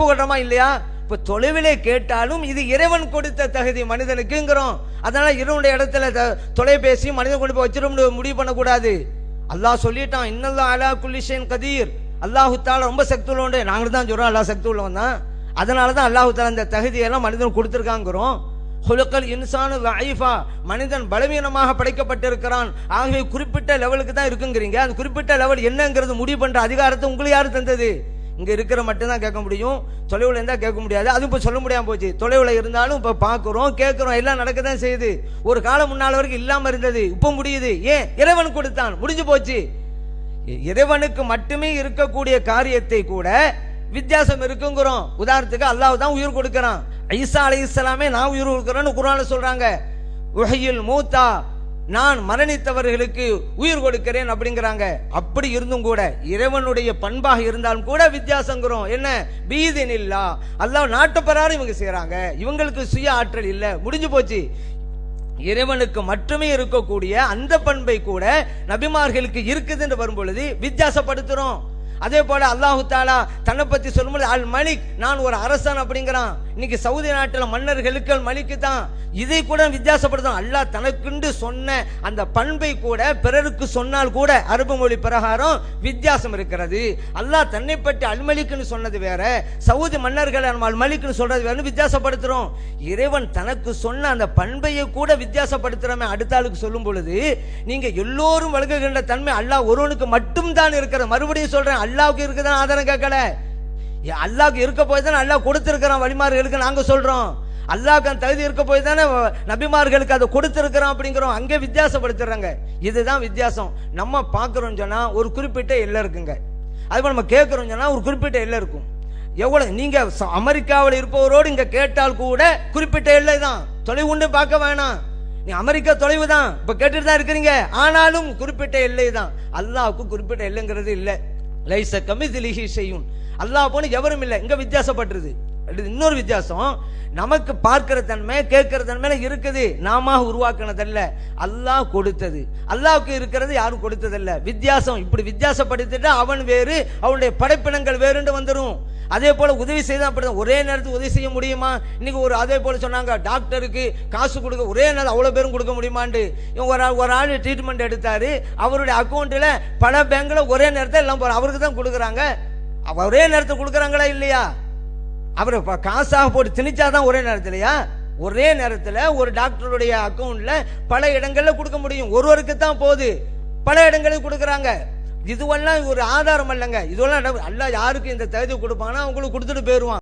போகணுமா இல்லையா? இப்ப தொலைவிலே கேட்டாலும் இது இறைவன் கொடுத்த தகுதி மனிதனுக்குங்கிறோம். அதனால இறைவனுடைய இடத்துல த- தொலைபேசி மனிதன் கொண்டு போய் வச்சிரும் முடிவு பண்ணக்கூடாது. அல்லாஹ் சொல்லிட்டான் இன்னெல்லாம் அலா குல்லிஷன் கதீர். அல்லாஹு தாலா ரொம்ப சக்தி உள்ளவன் நாங்களும் தான் சொல்கிறோம் அல்லாஹ் சக்தி உள்ளவன் தான். அதனால தான் அல்லாஹு தாலா இந்த தகுதியெல்லாம் மனிதன் கொடுத்துருக்காங்கிறோம். ஹுலுக்கல் இன்சானு லைஃபா மனிதன் பலவீனமாக படைக்கப்பட்டிருக்கிறான். ஆகவே குறிப்பிட்ட லெவலுக்கு தான் இருக்குங்கிறீங்க. அந்த குறிப்பிட்ட லெவல் என்னங்கிறது முடிவு பண்ணுற அதிகாரத்தை உங்களுக்கு யார் தந்தது? இங்கே இருக்கிற மட்டும்தான் கேட்க முடியும். தொலைவில் இருந்தால் கேட்க முடியாது. அது இப்போ சொல்ல முடியாமல் போச்சு. தொலைவில் இருந்தாலும் இப்போ பார்க்குறோம் கேட்குறோம். எல்லாம் நடக்க தான் செய்யுது. ஒரு காலம் முன்னால் வரைக்கும் இல்லாமல் இருந்தது. இப்போ முடியுது. ஏன்? இறைவன் கொடுத்தான். முடிஞ்சு போச்சு. இறைவனுக்கு மட்டுமே இருக்கக்கூடிய காரியத்தை கூட வித்தியாசம் இருக்குங்கிறோம். உதாரணத்துக்கு அல்லாஹ் தான் உயிர் கொடுக்கிறான். ஐசா அலை இஸ்லாமே நான் உயிர் கொடுக்குறேன்னு குரான சொல்றாங்க. உஹையில் மூத்தா நான் மரணித்தவர்களுக்கு உயிர் கொடுக்கிறேன் அப்படிங்கிறாங்க. அப்படி இருந்தும் கூட இறைவனுடைய பண்பாக இருந்தாலும் கூட வித்தியாசங்கிறோம். என்ன? பீதின் இல்லா. அல்லாஹ் நாட்டுப்பராறு இவங்க செய்கிறாங்க இவங்களுக்கு சுய ஆற்றல் இல்லை. முடிஞ்சு போச்சு. இறைவனுக்கு மட்டுமே இருக்கக்கூடிய அந்த பண்பை கூட நபிமார்களுக்கு இருக்குதுன்னு வரும் பொழுது வித்தியாசப்படுத்துறோம். அதே போல அல்லாஹு தாலா தன்னை பத்தி சொல்லும்போது அல் மலிக் நான் ஒரு அரசன் அப்படிங்கிறான். இன்னைக்கு சவுதி நாட்டில் மன்னர்களுக்கு அல் மலிக்கு தான். இதை கூட வித்தியாசப்படுத்தும் அல்லாஹ் தனக்குண்டு சொன்ன அந்த பண்பை கூட பிறருக்கு சொன்னால் கூட அரபு மொழி பிரகாரம் வித்தியாசம் இருக்கிறது. அல்லாஹ் தன்னை பற்றி அல்மலிக்குன்னு சொன்னது வேற சவுதி மன்னர்கள் நம்ம அல்மலிக்குன்னு சொல்றது வேற வித்தியாசப்படுத்துறோம். இறைவன் தனக்கு சொன்ன அந்த பண்பையை கூட வித்தியாசப்படுத்துறமே அடுத்த ஆளுக்கு சொல்லும் பொழுது நீங்க எல்லோரும் வழங்குகின்ற தன்மை அல்லாஹ் ஒருவனுக்கு மட்டும் தான் இருக்கிற. மறுபடியும் சொல்றேன் அல்லாவுக்கு இருக்குதான் ஆதாரம் கேட்கல. ஏ, இருக்க போய் தானே அல்லாஹ் கொடுத்துருக்கிறான் வழிமார்களுக்கு நாங்கள் சொல்கிறோம் அல்லாவுக்கு அந்த தகுதி இருக்க போய் தானே வ- நபிமார்களுக்கு அதை கொடுத்துருக்குறோம் அப்படிங்கிறோம். அங்கே வித்தியாசப்படுத்துறாங்க இதுதான் வித்தியாசம். நம்ம பார்க்குறோம் சொன்னால் ஒரு குறிப்பிட்ட எல்லை இருக்குங்க. அதுபோல் நம்ம கேட்குறோம் சொன்னால் ஒரு குறிப்பிட்ட எல்லை இருக்கும். எவ்வளோ நீங்கள் அமெரிக்காவில் இருப்பவரோடு இங்கே கேட்டால் கூட குறிப்பிட்ட எல்லை தான். தொலைவு உண்டு பார்க்க வேணாம். நீ அமெரிக்கா தொலைவு தான். இப்போ கேட்டுட்டு தான் இருக்கிறீங்க. ஆனாலும் குறிப்பிட்ட எல்லை தான். அல்லாவுக்கு குறிப்பிட்ட எல்லைங்கிறது இல்லை. லைச கமிதிலிஹி செய்யும் அல்லாஹ் போன எவரும் இல்லை. இங்கே வித்தியாசப்பட்டுருது. இன்னொரு வித்தியாசம். நமக்கு பார்க்கிற தன்மை கேட்கிற தன்மை இருக்குது. நாம உருவாக்கினதல்ல அல்லாஹ் கொடுத்தது. அல்லாவுக்கு இருக்கிறது யாரும் கொடுத்ததல்ல. வித்தியாசம். இப்படி வித்தியாசப்படுத்திட்டு அவன் வேறு அவனுடைய படைப்பினங்கள் வேறுண்டு வந்துடும் அதே போல உதவி செய்தால் அப்படிதான். ஒரே நேரத்துக்கு உதவி செய்ய முடியுமா? இன்னைக்கு ஒரு அதே போல சொன்னாங்க டாக்டருக்கு காசு கொடுக்க ஒரே நேரம் அவ்வளோ பேரும் கொடுக்க முடியுமாண்டு ஒரு ஆள் ஒரு ஆள் ட்ரீட்மெண்ட் எடுத்தாரு. அவருடைய அக்கௌண்ட்டில் பல பேங்கில் ஒரே நேரத்தில் எல்லாம் அவருக்கு தான் கொடுக்குறாங்க. ஒரே நேரத்தில் கொடுக்குறாங்களா இல்லையா? அவர் காசாக போட்டு திணிச்சாதான் ஒரே நேரத்திலயா? ஒரே நேரத்தில் ஒரு டாக்டருடைய அக்கவுண்ட்ல பல இடங்கள்ல கொடுக்க முடியும். ஒருவருக்கு தான் போகுது. பல இடங்களுக்கு கொடுக்குறாங்க. இதுவெல்லாம் ஒரு ஆதாரம் அல்லங்க. இதுவெல்லாம் அல்ல யாருக்கு இந்த தகுதி கொடுப்பாங்கன்னா அவங்களுக்கு கொடுத்துட்டு போயிடுவான்